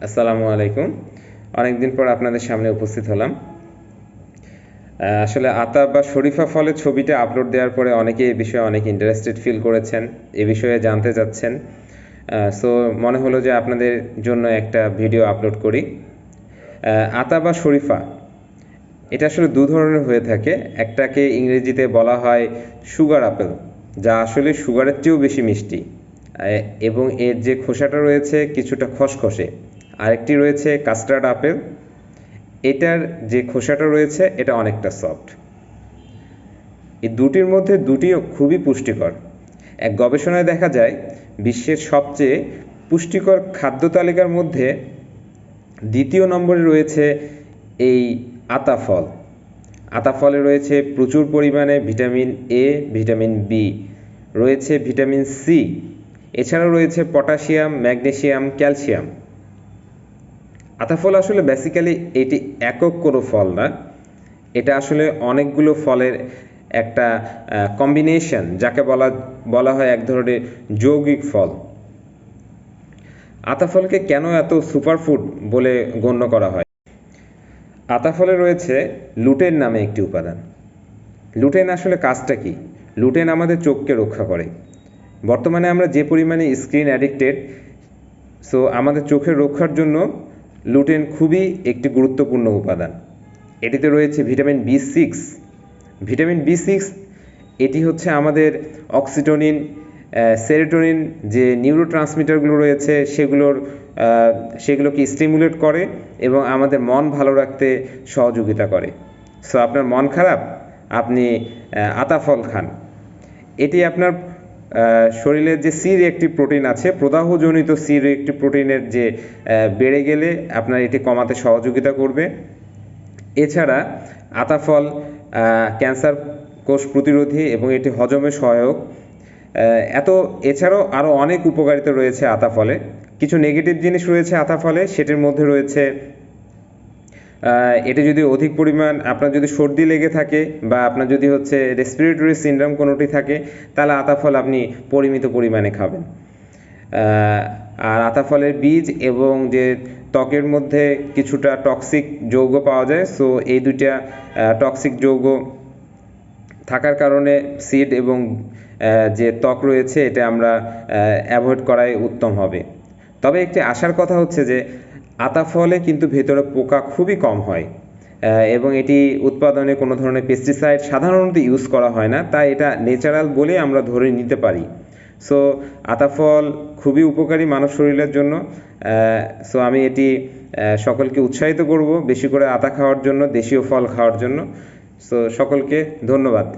আসসালামু আলাইকুম। অনেকদিন পর আপনাদের সামনে উপস্থিত হলাম। আসলে আতা বা শরীফা ফলের ছবিটা আপলোড দেওয়ার পরে অনেকে এই বিষয়ে অনেক ইন্টারেস্টেড ফিল করেছেন, এ বিষয়ে জানতে চাচ্ছেন। সো মনে হলো যে আপনাদের জন্য একটা ভিডিও আপলোড করি। আতা বা শরীফা, এটা আসলে দু ধরনের হয়ে থাকে। একটাকে ইংরেজিতে বলা হয় সুগার আপেল যা আসলে সুগারের চেয়েও বেশি মিষ্টি। এ- এবং এর যে খোসাটা রয়েছে, কিছুটা খসখসে। আরেকটি রয়েছে কাস্টার্ড আপেল। এটার যে খোসাটা রয়েছে, এটা অনেকটা সফট। এই দুটির মধ্যে দুটিও খুবই পুষ্টিকর। এক গবেষণায় দেখা যায়, বিশ্বের সবচেয়ে পুষ্টিকর খাদ্য তালিকার মধ্যে দ্বিতীয় নম্বরে রয়েছে এই আতা ফল আতা ফলে রয়েছে প্রচুর পরিমাণে ভিটামিন এ ভিটামিন বি রয়েছে ভিটামিন সি এছাড়াও রয়েছে পটাশিয়াম, ম্যাগনেশিয়াম, ক্যালসিয়াম। আতা ফল আসলে বেসিক্যালি এটি একক কোনো ফল না। এটা আসলে অনেকগুলো ফলের একটা কম্বিনেশন যাকে বলা বলা হয় এক ধরনের যৌগিক ফল। আতা ফলকে কেন এত সুপারফুড বলে গণ্য করা হয়? আতা ফলে রয়েছে লুটেন নামে একটি উপাদান। লুটেন আসলে কাজটা কি? লুটেন আমাদের চোখকে রক্ষা করে। বর্তমানে আমরা যে পরিমাণে স্ক্রিন অ্যাডিক্টেড সো আমাদের চোখের রক্ষার জন্য লুটেন খুবই একটি গুরুত্বপূর্ণ উপাদান। এটিতে রয়েছে vitamin B six vitamin B six এটি হচ্ছে আমাদের অক্সিটোনিন সেরোটোনিন যে নিউরো ট্রান্সমিটারগুলো রয়েছে সেগুলোর সেগুলোকে স্টিমুলেট করে এবং আমাদের মন ভালো রাখতে সহযোগিতা করে। সো আপনার মন খারাপ, আপনি আতা ফল খান। এটি আপনার শরীরের যে সি রিঅ্যাক্টিভ প্রোটিন আছে, প্রদাহজনিত সি রিঅ্যাক্টিভ প্রোটিনের যে বেড়ে গেলে আপনার এটি কমাতে সহযোগিতা করবে। এছাড়া আতাফল ক্যান্সার কোষ প্রতিরোধী এবং এটি হজমে সহায়ক। এত, এছাড়াও আরও অনেক উপকারিতা রয়েছে আতা ফলে কিছু নেগেটিভ জিনিস রয়েছে আতা ফলে সেটির মধ্যে রয়েছে এটি যদি অধিক পরিমাণ আপনার যদি সর্দি লেগে থাকে বা আপনার যদি হচ্ছে রেসপিরেটরি সিনড্রোম কোনোটি থাকে, তাহলে আতা ফল আপনি পরিমিত পরিমাণে খাবেন। আর আতা ফলের বীজ এবং যে ত্বকের মধ্যে কিছুটা টক্সিক যৌগ পাওয়া যায় সো এই দুইটা টক্সিক যৌগ থাকার কারণে সিড এবং যে ত্বক রয়েছে, এটা আমরা অ্যাভয়েড করাই উত্তম হবে। তবে একটি আশার কথা হচ্ছে যে আতা ফলে কিন্তু ভেতরে পোকা খুবই কম হয়। এবং এটি উৎপাদনে কোনো ধরনের পেস্টিসাইড সাধারণত ইউজ করা হয় না, তাই এটা ন্যাচারাল বলে আমরা ধরে নিতে পারি। সো আতা ফল খুবই উপকারী মানব শরীরের জন্য। সো আমি এটি সকলকে উৎসাহিত করব বেশি করে আতা খাওয়ার জন্য, দেশীয় ফল খাওয়ার জন্য। সো সকলকে ধন্যবাদ।